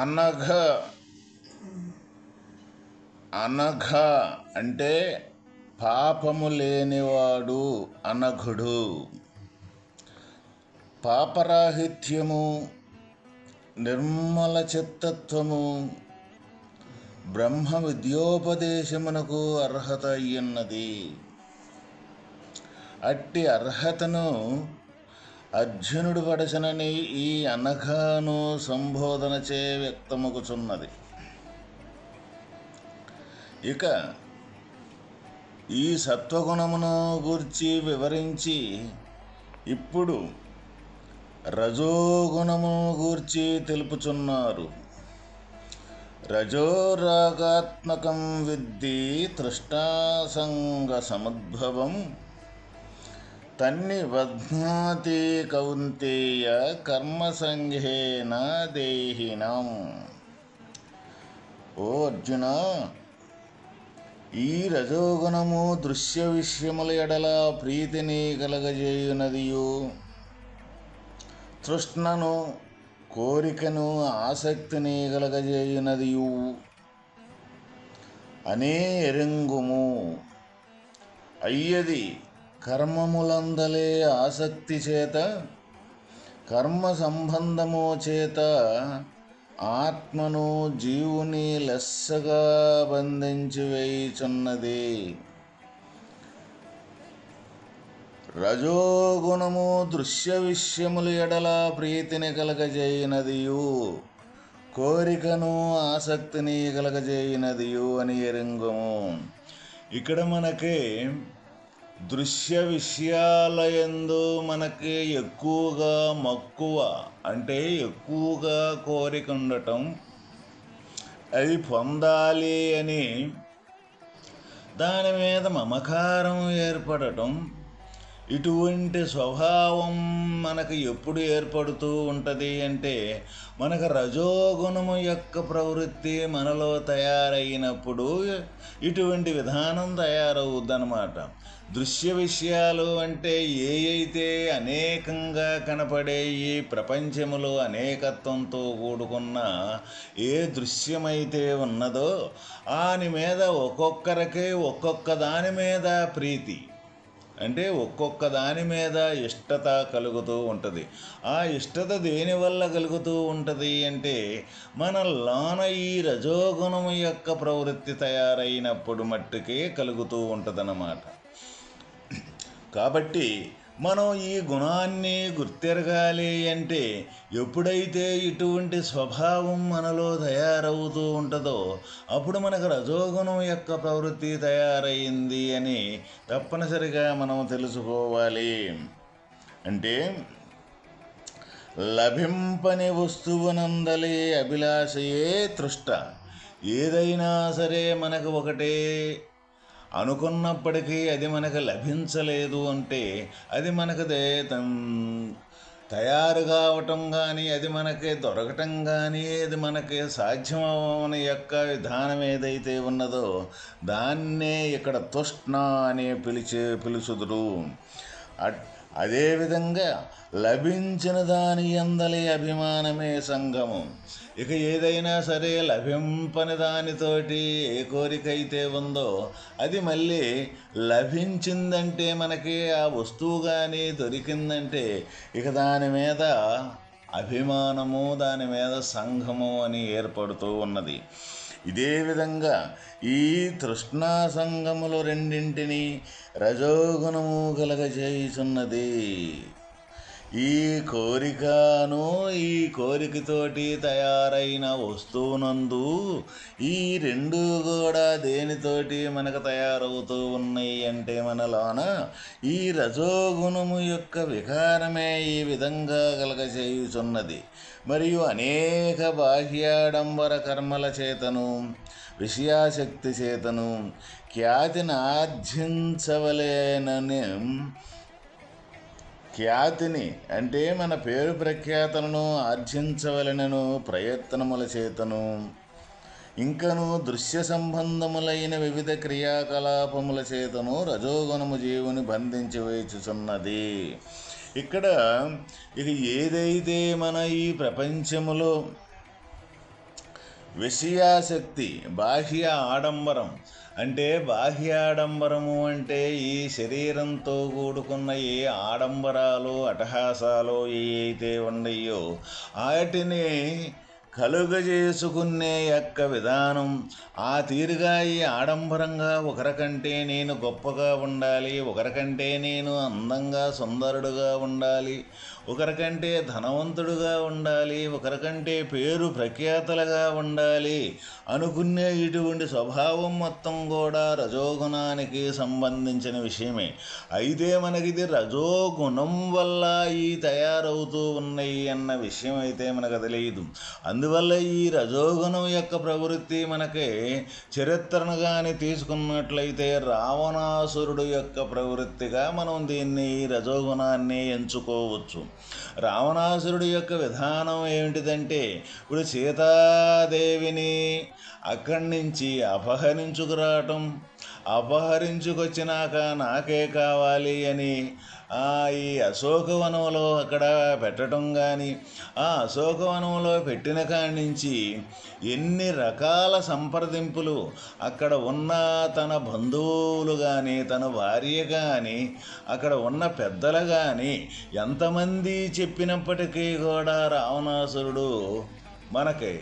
అనఘ. అనఘ అంటే పాపము లేనివాడు అనఘుడు. పాపరాహిత్యము నిర్మల చిత్తత్వము బ్రహ్మ విద్యోపదేశమునకు అర్హత అయ్యున్నది. అట్టి అర్హతను అర్జునుడు పడచనని ఈ అనఘను సంబోధనచే వ్యక్తమగుచున్నది. ఇక ఈ సత్వగుణమును గూర్చి వివరించి ఇప్పుడు రజోగుణము గూర్చి తెలుపుచున్నారు. రజోరాగాత్మకం విద్ది తృష్టాసంగ సముద్భవం తన్ని బధ్నాతి కౌంతేయ కర్మసంఘేన దేహినం. ఓ అర్జున ఈ రజోగుణము దృశ్య విషయముల ఎడల ప్రీతిని కలగజేయునదియు. తృష్ణను కోరికను ఆసక్తిని కలగజేయునదియు. అనే ఎరుంగుము. అయ్యది కర్మములందలే ఆసక్తి చేత కర్మ సంబంధము చేత ఆత్మను జీవుని లెస్సగా బంధించి వేయుచున్నది. రజోగుణము దృశ్య విషయములు ఎడల ప్రీతిని కలగజేయినదియు కోరికను ఆసక్తిని కలగజేయినదియు అని ఎరింగము. ఇక్కడ మనకి దృశ్య విషయాలయందు మనకి ఎక్కువగా మక్కువ అంటే ఎక్కువగా కోరిక ఉండటం అది పొందాలి అని దాని మీద మమకారం ఏర్పడటం ఇటువంటి స్వభావం మనకు ఎప్పుడు ఏర్పడుతూ ఉంటుంది అంటే మనకు రజోగుణము యొక్క ప్రవృత్తి మనలో తయారైనప్పుడు ఇటువంటి విధానం తయారవుద్దనమాట దృశ్య విషయాలు అంటే ఏ అయితే అనేకంగా కనపడే ఈ ప్రపంచములో అనేకత్వంతో కూడుకున్న ఏ దృశ్యమైతే ఉన్నదో దాని మీద ఒక్కొక్కరికి ఒక్కొక్క దాని మీద ప్రీతి. అంటే ఒక్కొక్క దాని మీద ఇష్టత కలుగుతూ ఉంటుంది. ఆ ఇష్టత దేనివల్ల కలుగుతూ ఉంటుంది అంటే మన లోన ఈ రజోగుణం యొక్క ప్రవృత్తి తయారైనప్పుడు మట్టుకే కలుగుతూ ఉంటుందన్నమాట. కాబట్టి మనం ఈ గుణాన్ని గుర్తెరగాలి అంటే ఎప్పుడైతే ఇటువంటి స్వభావం మనలో తయారవుతూ ఉంటుందో అప్పుడు మనకు రజోగుణం యొక్క ప్రవృత్తి తయారైంది అని తప్పనిసరిగా మనం తెలుసుకోవాలి. అంటే లభింపని వస్తువునందలి అభిలాషయే తృష్ట. ఏదైనా సరే మనకు ఒకటే అనుకున్నప్పటికీ అది మనకు లభించలేదు అంటే అది మనకు తయారు కావటం కానీ అది మనకి దొరకటం కానీ అది మనకి సాధ్యమవని యొక్క విధానం ఏదైతే ఉన్నదో దాన్నే ఇక్కడ తుష్ణ అనే పిలిచే పిలుచుదురు. అట్ అదేవిధంగా లభించిన దాని అందలి అభిమానమే సంగము. ఇక ఏదైనా సరే లభింపని దానితోటి ఏ కోరిక అయితే ఉందో అది మళ్ళీ లభించిందంటే మనకి ఆ వస్తువు కానీ దొరికిందంటే ఇక దాని మీద అభిమానము దాని మీద సంఘము అని ఏర్పడుతూ ఉన్నది. ఇదే విధంగా ఈ తృష్ణా సంఘములు రెండింటిని రజోగుణము కలగజేయుచున్నది. ఈ కోరికను ఈ కోరికతోటి తయారైన వస్తువునందు ఈ రెండు కూడా దేనితోటి మనకు తయారవుతూ ఉన్నాయి అంటే మనలోన ఈ రజోగుణము యొక్క వికారమే ఈ విధంగా కలగచేయుచున్నది మరియు అనేక బాహ్యాడంబర కర్మల చేతను విషయాశక్తి చేతను ఖ్యాతిని ఆర్జించవలేనని ఖ్యాతిని అంటే మన పేరు ప్రఖ్యాతలను ఆర్జించవలనను ప్రయత్నముల చేతను. ఇంకను దృశ్య సంబంధములైన వివిధ క్రియాకలాపముల చేతను రజోగుణము జీవుని బంధించి వేచుచున్నది. ఇక్కడ ఇక ఏదైతే మన ఈ ప్రపంచములో విషయాశక్తి బాహ్య ఆడంబరం అంటే బాహ్య ఆడంబరము అంటే ఈ శరీరంతో కూడుకున్న ఏ ఆడంబరాలు అటహాసాలు ఏ అయితే ఉన్నాయో వాటిని కలుగజేసుకునే యొక్క విధానం. ఆ తీరుగా ఈ ఆడంబరంగా ఒకరికంటే నేను గొప్పగా ఉండాలి ఒకరికంటే నేను అందంగా సుందరుడుగా ఉండాలి ఒకరికంటే ధనవంతుడుగా ఉండాలి ఒకరికంటే పేరు ప్రఖ్యాతలుగా ఉండాలి అనుకునే ఇటువంటి స్వభావం మొత్తం కూడా రజోగుణానికి సంబంధించిన విషయమే. అయితే మనకిది రజోగుణం వల్ల ఈ తయారవుతూ ఉన్నాయి అన్న విషయం అయితే మనకు తెలియదు. అందు అందువల్ల ఈ రజోగుణం యొక్క ప్రవృత్తి మనకి చరిత్రను కానీ తీసుకున్నట్లయితే రావణాసురుడు యొక్క ప్రవృత్తిగా మనం దీన్ని ఈ రజోగుణాన్ని ఎంచుకోవచ్చు. రావణాసురుడి యొక్క విధానం ఏమిటిదంటే ఇప్పుడు సీతాదేవిని అక్కడి నుంచి అపహరించుకురావటం అపహరించుకొచ్చినాక నాకే కావాలి అని ఈ అశోకవనంలో అక్కడ పెట్టడం కానీ ఆ అశోకవనంలో పెట్టిన కాడి నుంచి ఎన్ని రకాల సంప్రదింపులు అక్కడ ఉన్న తన బంధువులు కానీ తన భార్య కానీ అక్కడ ఉన్న పెద్దలు కానీ ఎంతమంది చెప్పినప్పటికీ కూడా రావణాసురుడు మనకి.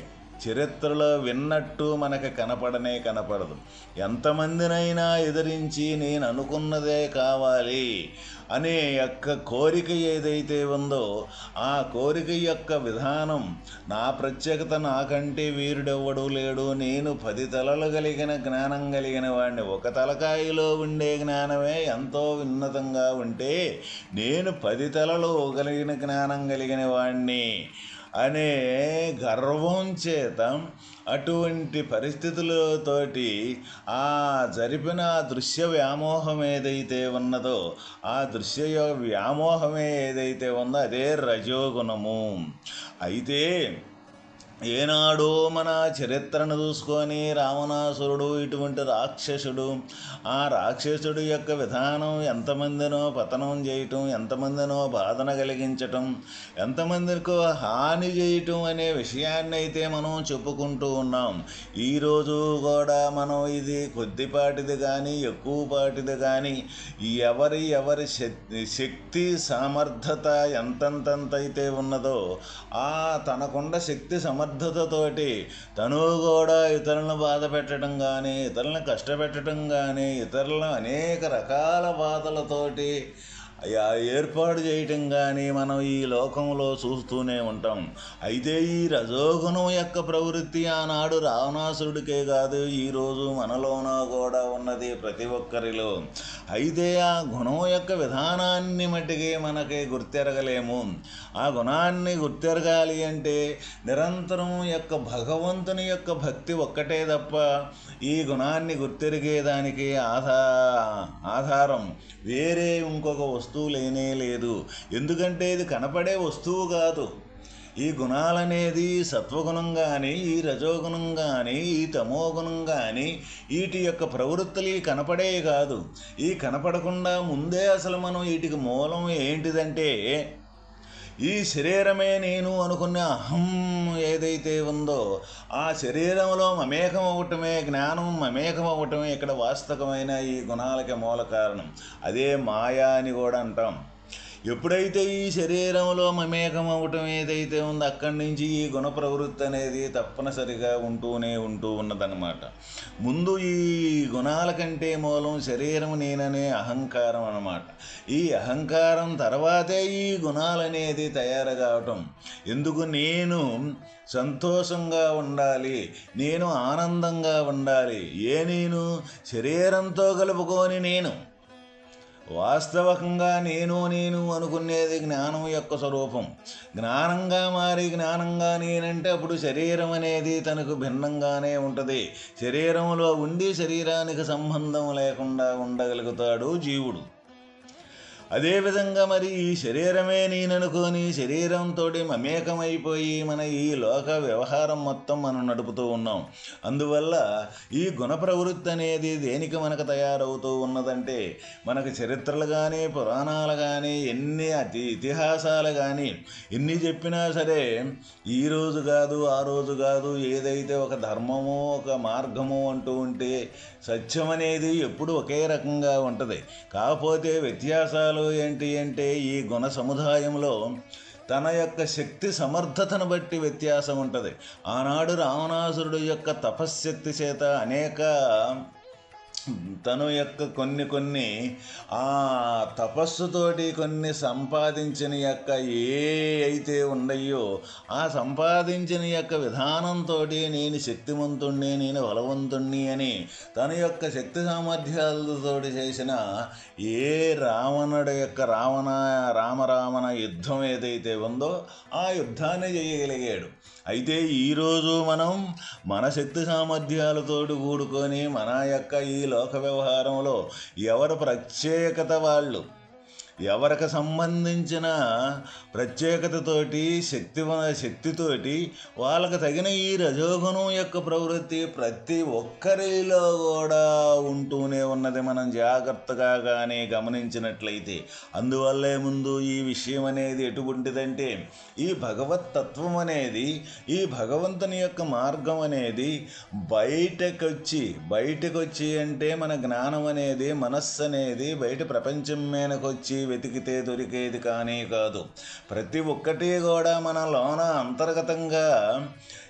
చరిత్రలో విన్నట్టు మనకు కనపడనే కనపడదు. ఎంతమందినైనా ఎదిరించి నేను అనుకున్నదే కావాలి అనే యొక్క కోరిక ఏదైతే ఉందో ఆ కోరిక యొక్క విధానం నా ప్రత్యేకత నాకంటే వీరుడెవ్వడు లేడు. నేను పది తలలు కలిగిన జ్ఞానం కలిగిన వాడిని ఒక తలకాయలో ఉండే జ్ఞానమే ఎంతో ఉన్నతంగా ఉంటే నేను పది తలలు కలిగిన జ్ఞానం కలిగిన వాడిని అనే గర్వం చేత అటువంటి పరిస్థితులతోటి ఆ జరిపిన దృశ్య వ్యామోహం ఏదైతే ఉన్నదో ఆ దృశ్య వ్యామోహమే ఏదైతే ఉందో అదే రజోగుణము. అయితే ఏనాడో మన చరిత్రను చూసుకొని రావణాసురుడు ఇటువంటి రాక్షసుడు ఆ రాక్షసుడు యొక్క విధానం ఎంతమందినో పతనం చేయటం ఎంతమందినో బాధన కలిగించటం ఎంతమందికో హాని చేయటం అనే విషయాన్ని అయితే మనం చెప్పుకుంటూ ఉన్నాం. ఈరోజు కూడా మనం ఇది కొద్దిపాటిది కానీ ఎక్కువపాటిది కానీ ఎవరి ఎవరి శక్తి సమర్థత ఎంతంతంతైతే ఉన్నదో ఆ తనకుండ శక్తి సమర్థ సమర్థతతోటి తను కూడా ఇతరులను బాధ పెట్టడం కానీ ఇతరులను కష్టపెట్టడం కానీ ఇతరులను అనేక రకాల బాధలతోటి ఏర్పాటు చేయటం కానీ మనం ఈ లోకంలో చూస్తూనే ఉంటాం. అయితే ఈ రజోగుణం యొక్క ప్రవృత్తి ఆనాడు రావణాసురుడికే కాదు ఈరోజు మనలోన కూడా ఉన్నది ప్రతి ఒక్కరిలో. అయితే ఆ గుణం యొక్క విధానాన్ని మట్టికి మనకి గుర్తెరగలేము. ఆ గుణాన్ని గుర్తెరగాలి అంటే నిరంతరం యొక్క భగవంతుని యొక్క భక్తి ఒక్కటే తప్ప ఈ గుణాన్ని గుర్తెరిగేదానికి ఆధా ఆధారం వేరే ఇంకొక వస్తువు లేనే లేదు. ఎందుకంటే ఇది కనపడే వస్తువు కాదు. ఈ గుణాలనేది సత్వగుణం కానీ ఈ రజోగుణం కానీ ఈ తమోగుణం కానీ వీటి యొక్క ప్రవృత్తులు కనపడే కాదు. ఈ కనపడకుండా ముందే అసలు మనం వీటికి మూలం ఏంటిదంటే ఈ శరీరమే నేను అనుకున్న అహం ఏదైతే ఉందో ఆ శరీరంలో మమేకం అవ్వటమే జ్ఞానం మమేకం అవ్వటమే ఇక్కడ వాస్తవమైన ఈ గుణాలకి మూల కారణం. అదే మాయా అని కూడా అంటాం. ఎప్పుడైతే ఈ శరీరంలో మమేకం అవ్వటం ఏదైతే ఉందో అక్కడి నుంచి ఈ గుణ ప్రవృత్తి అనేది తప్పనిసరిగా ఉంటూనే ఉంటూ ఉన్నదన్నమాట. ముందు ఈ గుణాల కంటే మూలం శరీరం నేననే అహంకారం అనమాట ఈ అహంకారం తర్వాతే ఈ గుణాలనేది తయారు కావటం. ఎందుకు నేను సంతోషంగా ఉండాలి నేను ఆనందంగా ఉండాలి ఏ నేను? శరీరంతో కలుపుకొని నేను. వాస్తవకంగా నేను నేను అనుకునేది జ్ఞానం యొక్క స్వరూపం. జ్ఞానంగా మారి జ్ఞానంగా నేనంటే అప్పుడు శరీరం అనేది తనకు భిన్నంగానే ఉంటుంది. శరీరంలో ఉండి శరీరానికి సంబంధం లేకుండా ఉండగలుగుతాడు జీవుడు. అదేవిధంగా మరి ఈ శరీరమే నేననుకొని శరీరంతో మమేకమైపోయి మన ఈ లోక వ్యవహారం మొత్తం మనం నడుపుతూ ఉన్నాం. అందువల్ల ఈ గుణ ప్రవృత్తి అనేది దేనికి మనకు తయారవుతూ ఉన్నదంటే మనకు చరిత్రలు కానీ పురాణాలు కానీ ఎన్ని అతి ఇతిహాసాలు కానీ ఎన్ని చెప్పినా సరే ఈ రోజు కాదు ఆ రోజు కాదు ఏదైతే ఒక ధర్మము ఒక మార్గము అంటూ ఉంటే సత్యం అనేది ఎప్పుడు ఒకే రకంగా ఉంటుంది. కాకపోతే వ్యత్యాసాలు ఏంటి అంటే ఈ గుణ సముదాయంలో తన యొక్క శక్తి సమర్థతను బట్టి వ్యత్యాసం ఉంటుంది. ఆనాడు రావణాసురుడు యొక్క తపశ్శక్తి చేత అనేక తను యొక్క కొన్ని కొన్ని ఆ తపస్సుతోటి కొన్ని సంపాదించిన యొక్క ఏ అయితే ఉన్నాయో ఆ సంపాదించిన యొక్క విధానంతో నేను శక్తివంతుణ్ణి నేను బలవంతుణ్ణి అని తన యొక్క శక్తి సామర్థ్యాలతో చేసిన ఏ రావణుడు యొక్క రావణ రామరావణ యుద్ధం ఏదైతే ఉందో ఆ యుద్ధాన్ని చేయగలిగాడు. అయితే ఈరోజు మనం మన శక్తి సామర్థ్యాలతోటి కూడుకొని మన యొక్క ఈ లోక వ్యవహారంలో ఎవరి ప్రత్యేకత వాళ్ళు? ఎవరికి సంబంధించిన ప్రత్యేకతతోటి శక్తి శక్తితోటి వాళ్ళకి తగిన ఈ రజోగుణం యొక్క ప్రవృత్తి ప్రతి ఒక్కరిలో కూడా ఉంటూనే ఉన్నది. మనం జాగ్రత్తగా కానీ గమనించినట్లయితే అందువల్లే ముందు ఈ విషయం అనేది ఎటువంటిదంటే ఈ భగవత్ తత్వం అనేది ఈ భగవంతుని యొక్క మార్గం అనేది బయటకొచ్చి బయటకొచ్చి అంటే మన జ్ఞానం అనేది మనస్సు అనేది బయట ప్రపంచం మీదకొచ్చి వెతికితే దొరికేది కానీ కాదు. ప్రతి ఒక్కటి కూడా మన లోన అంతర్గతంగా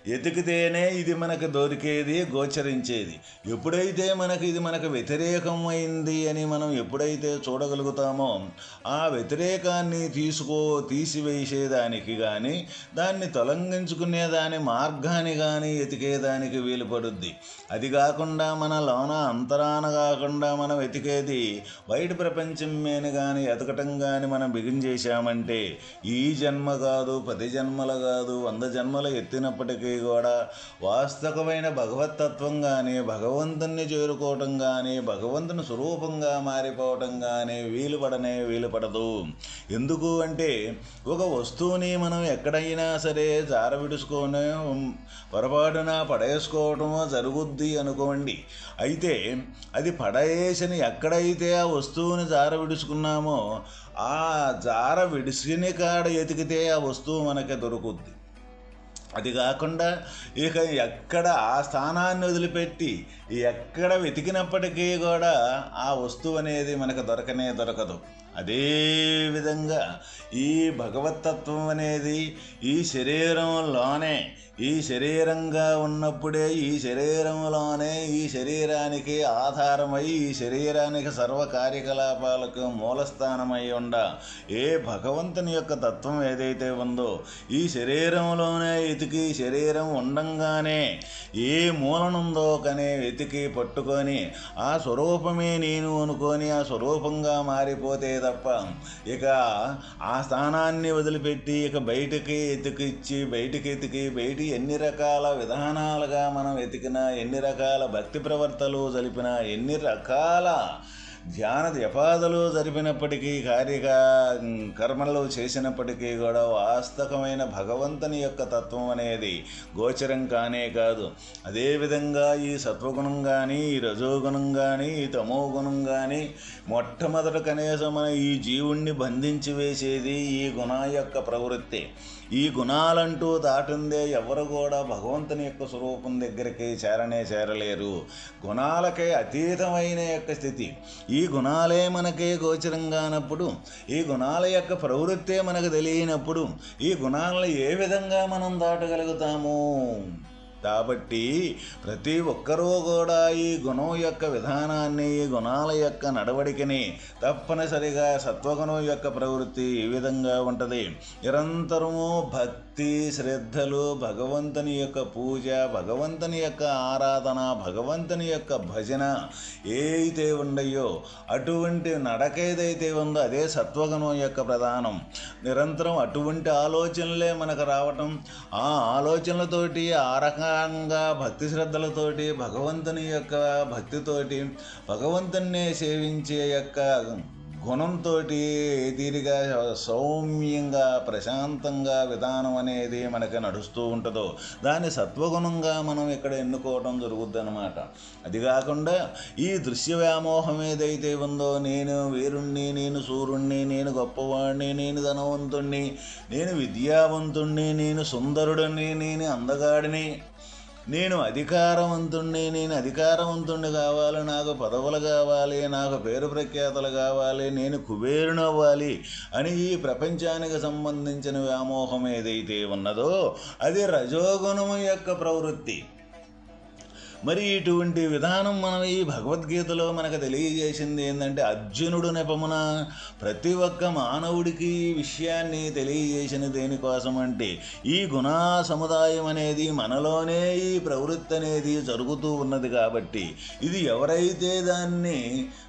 ఎతికితేనే ఇది మనకు దొరికేది గోచరించేది. ఎప్పుడైతే మనకు ఇది మనకు వ్యతిరేకమైంది అని మనం ఎప్పుడైతే చూడగలుగుతామో ఆ వ్యతిరేకాన్ని తీసుకో తీసివేసేదానికి కానీ దాన్ని తొలగించుకునే దాని మార్గాన్ని కానీ ఎతికేదానికి వీలు పడుద్ది. అది కాకుండా మన లోన అంతరాన కాకుండా మనం వెతికేది బయట ప్రపంచం మీద కానీ ఎతకటం కానీ మనం బిగించేశామంటే ఈ జన్మ కాదు పది జన్మల కాదు వంద జన్మలు ఎత్తినప్పటికీ కూడా వాస్తవమైన భగవతత్వం కానీ భగవంతుణ్ణి చేరుకోవటం కానీ భగవంతుని స్వరూపంగా మారిపోవటం కానీ వీలు పడనే వీలు పడదు ఎందుకు అంటే ఒక వస్తువుని మనం ఎక్కడైనా సరే జార విడుచుకొని పొరపాటున పడేసుకోవటమో జరుగుద్ది అనుకోండి. అయితే అది పడేసిన ఎక్కడైతే ఆ వస్తువుని జార విడుచుకున్నామో ఆ జార విడిసిన కాడ ఎతికితే ఆ వస్తువు మనకి దొరుకుద్ది. అది కాకుండా ఇక ఎక్కడ ఆ స్థానాన్ని వదిలిపెట్టి ఎక్కడ వెతికినప్పటికీ కూడా ఆ వస్తువు అనేది మనకు దొరకనే దొరకదు. అదేవిధంగా ఈ భగవతత్వం అనేది ఈ శరీరంలోనే ఈ శరీరంగా ఉన్నప్పుడే ఈ శరీరంలోనే ఈ శరీరానికి ఆధారమై ఈ శరీరానికి సర్వ కార్యకలాపాలకు మూలస్థానమై ఉండ. ఏ భగవంతుని యొక్క తత్వం ఏదైతే ఉందో ఈ శరీరంలోనే వెతికి శరీరం ఉండంగానే ఏ మూలనుందో కనే వెతికి పట్టుకొని ఆ స్వరూపమే నేను అనుకొని ఆ స్వరూపంగా మారిపోతే తప్ప ఇక ఆ స్థానాన్ని వదిలిపెట్టి ఇక బయటికి ఎతికిచ్చి బయటికి ఎతికి బయట ఎన్ని రకాల విధానాలుగా మనం వెతికినా ఎన్ని రకాల భక్తి ప్రవర్తలు జరిపినా ఎన్ని రకాల ధ్యాన జపాదులు జరిపినప్పటికీ కార్యక కర్మలు చేసినప్పటికీ కూడా వాస్తవమైన భగవంతుని యొక్క తత్వం అనేది గోచరం కానే కాదు. అదేవిధంగా ఈ సత్వగుణం కానీ ఈ రజోగుణం కానీ ఈ తమో గుణం కానీ మొట్టమొదట కనీసం మన ఈ జీవుణ్ణి బంధించి వేసేది ఈ గుణ యొక్క ప్రవృత్తి. ఈ గుణాలంటూ దాటిందే ఎవరు కూడా భగవంతుని యొక్క స్వరూపం దగ్గరికి చేరనే చేరలేరు. గుణాలకే అతీతమైన యొక్క స్థితి. ఈ గుణాలే మనకే గోచరంగానప్పుడు ఈ గుణాల యొక్క ప్రవృత్తే మనకు తెలియనప్పుడు ఈ గుణాలను ఏ విధంగా మనం దాటగలుగుతాము? కాబట్టి ప్రతి ఒక్కరూ కూడా ఈ గుణం యొక్క విధానాన్ని ఈ గుణాల యొక్క నడవడికని తప్పనిసరిగా సత్వగుణం యొక్క ప్రవృత్తి ఈ విధంగా ఉంటుంది. నిరంతరము భక్తి శ్రద్ధలు భగవంతుని యొక్క పూజ భగవంతుని యొక్క ఆరాధన భగవంతుని యొక్క భజన ఏదైతే ఉండయో అటువంటి నడక ఏదైతే ఉందో అదే సత్వగుణం యొక్క ప్రధానం. నిరంతరం అటువంటి ఆలోచనలే మనకు రావటం. ఆ ఆలోచనలతోటి ఆ రకంగా భక్తి శ్రద్ధలతోటి భగవంతుని యొక్క భక్తితోటి భగవంతున్నే సేవించే యొక్క గుణంతో తీరిగా సౌమ్యంగా ప్రశాంతంగా విధానం అనేది మనకి నడుస్తూ ఉంటుందో దాన్ని సత్వగుణంగా మనం ఇక్కడ ఎన్నుకోవడం జరుగుద్ది అనమాట అది కాకుండా ఈ దృశ్య వ్యామోహం ఏదైతే ఉందో నేను వీరుణ్ణి నేను సూర్యుణ్ణి నేను గొప్పవాడిని నేను ధనవంతుణ్ణి నేను విద్యావంతుణ్ణి నేను సుందరుడిని నేను అందగాడిని నేను అధికారవంతుణ్ణి నేను అధికారవంతుణ్ణి కావాలి నాకు పదవులు కావాలి నాకు పేరు ప్రఖ్యాతలు కావాలి నేను కుబేరుని అవ్వాలి అని ఈ ప్రపంచానికి సంబంధించిన వ్యామోహం ఏదైతే ఉన్నదో అది రజోగుణము యొక్క ప్రవృత్తి. మరి ఇటువంటి విధానం మనం ఈ భగవద్గీతలో మనకు తెలియజేసింది ఏంటంటే అర్జునుడు నెపమున ప్రతి ఒక్క మానవుడికి ఈ విషయాన్ని తెలియజేసిన దేనికోసం అంటే ఈ గుణా సముదాయం అనేది మనలోనే ఈ ప్రవృత్తి అనేది జరుగుతూ ఉన్నది కాబట్టి ఇది ఎవరైతే దాన్ని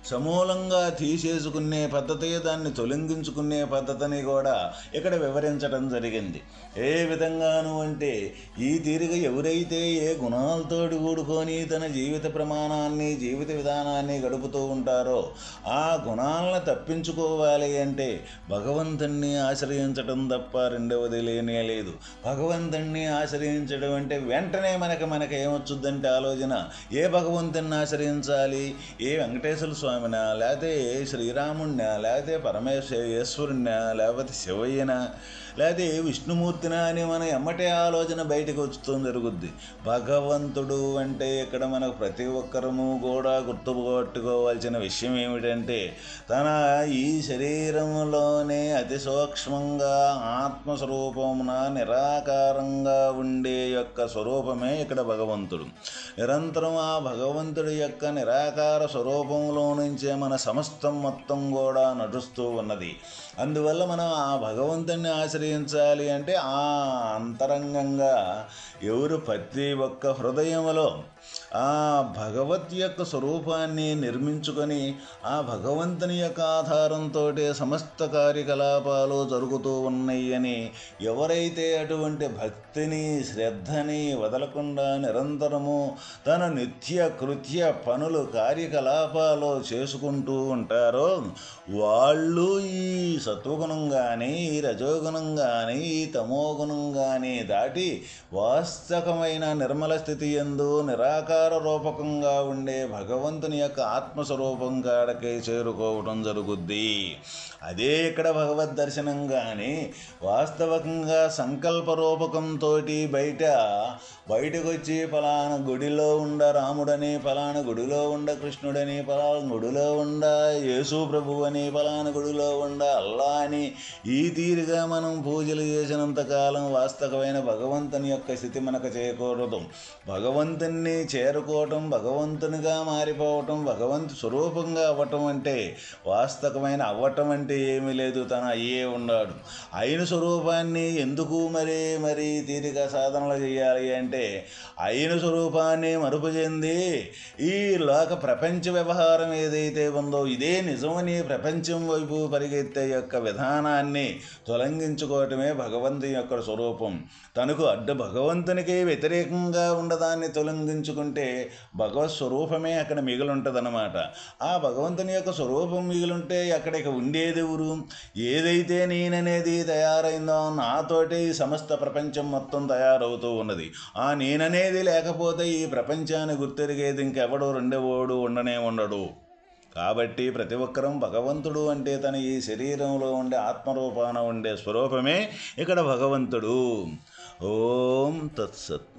సమూలంగా తీసేసుకునే పద్ధతి దాన్ని తొలగించుకునే పద్ధతిని కూడా ఇక్కడ వివరించడం జరిగింది. ఏ విధంగాను అంటే ఈ తీరిక ఎవరైతే ఏ గుణాలతోటి కూడుకొని తన జీవిత ప్రమాణాన్ని జీవిత విధానాన్ని గడుపుతూ ఉంటారో ఆ గుణాలను తప్పించుకోవాలి అంటే భగవంతుణ్ణి ఆశ్రయించడం తప్ప రెండవది లేనే లేదు. భగవంతుణ్ణి ఆశ్రయించడం అంటే వెంటనే మనకి మనకి ఏమొచ్చుద్దంటే ఆలోచన. ఏ భగవంతుణ్ణి ఆశ్రయించాలి? ఏ వెంకటేశ్వర స్వామినా? లేకపోతే ఏ శ్రీరాముణ్ణా? లేకపోతే పరమేశ్వరుణ్ణా లేకపోతే శివయ్యనా? లేకపోతే విష్ణుమూర్తినా అని మన ఎమ్మటే ఆలోచన బయటకు వచ్చుతూ జరుగుద్ది. భగవంతుడు అంటే ఇక్కడ మనకు ప్రతి ఒక్కరము కూడా గుర్తుపట్టుకోవాల్సిన విషయం ఏమిటంటే తన ఈ శరీరంలోనే అతి సూక్ష్మంగా ఆత్మస్వరూపమున నిరాకారంగా ఉండే యొక్క స్వరూపమే ఇక్కడ భగవంతుడు. నిరంతరం ఆ భగవంతుడి యొక్క నిరాకార స్వరూపంలో నుంచే మన సమస్తం మొత్తం కూడా నడుస్తూ ఉన్నది. అందువల్ల మనం ఆ భగవంతుని ఆశ్రయించాలి అంటే ఆ అంతరంగంగా ఎవరు ప్రతి ఒక్క హృదయంలో ఆ భగవత్ యొక్క స్వరూపాన్ని నిర్మించుకొని ఆ భగవంతుని యొక్క ఆధారంతో సమస్త కార్యకలాపాలు జరుగుతూ ఉన్నాయని ఎవరైతే అటువంటి భక్తిని శ్రద్ధని వదలకుండా నిరంతరము తన నిత్య కృత్య పనులు కార్యకలాపాలు చేసుకుంటూ ఉంటారో వాళ్ళు ఈ సత్వగుణం కానీ ఈ రజోగుణం కానీ ఈ తమోగుణం కానీ దాటి వాస్ వాస్తవమైన నిర్మల స్థితి ఎందు నిరాకార రూపకంగా ఉండే భగవంతుని యొక్క ఆత్మస్వరూపం కాడకే చేరుకోవటం జరుగుద్ది. అదే ఇక్కడ భగవద్ దర్శనం కానీ వాస్తవకంగా సంకల్ప రూపకంతో బయట బయటకు వచ్చి ఫలానా గుడిలో ఉండ రాముడని ఫలానా గుడిలో ఉండ కృష్ణుడని ఫలానా గుడిలో ఉండ యేసు ప్రభు అని ఫలానా గుడిలో ఉండ అల్లా అని ఈ తీరుగా మనం పూజలు చేసినంతకాలం వాస్తవమైన భగవంతుని యొక్క స్థితి మనకు చేయకూడదు భగవంతుని చేరుకోవటం భగవంతునిగా మారిపోవటం భగవంతు స్వరూపంగా అవ్వటం అంటే వాస్తవమైన అవ్వటం అంటే ఏమీ లేదు తన అయ్యే ఉన్నాడు. అయిన స్వరూపాన్ని ఎందుకు మరి మరి తీరిక సాధనలు చేయాలి అంటే అయిన స్వరూపాన్ని మరుపు చెంది ఈ లోక ప్రపంచ వ్యవహారం ఏదైతే ఉందో ఇదే నిజమని ప్రపంచం వైపు పరిగెత్తే యొక్క విధానాన్ని తొలగించుకోవటమే భగవంతుని యొక్క స్వరూపం. తనకు అడ్డు భగవంతునికి వ్యతిరేకంగా ఉండదాన్ని తొలగించుకుంటే భగవత్ స్వరూపమే అక్కడ మిగిలుంటుందన్నమాట ఆ భగవంతుని యొక్క స్వరూపం మిగిలుంటే అక్కడికి ఉండేది ఊరు ఏదైతే నేననేది తయారైందో నాతోటే ఈ సమస్త ప్రపంచం మొత్తం తయారవుతూ ఉన్నది. ఆ నేననేది లేకపోతే ఈ ప్రపంచాన్ని గుర్తెరిగేది ఇంకెవడో రెండవోడు ఉండనే ఉండడు. కాబట్టి ప్రతి ఒక్కరం భగవంతుడు అంటే తన ఈ శరీరంలో ఉండే ఆత్మరూపాన ఉండే స్వరూపమే ఇక్కడ భగవంతుడు. ఓం తత్సత్.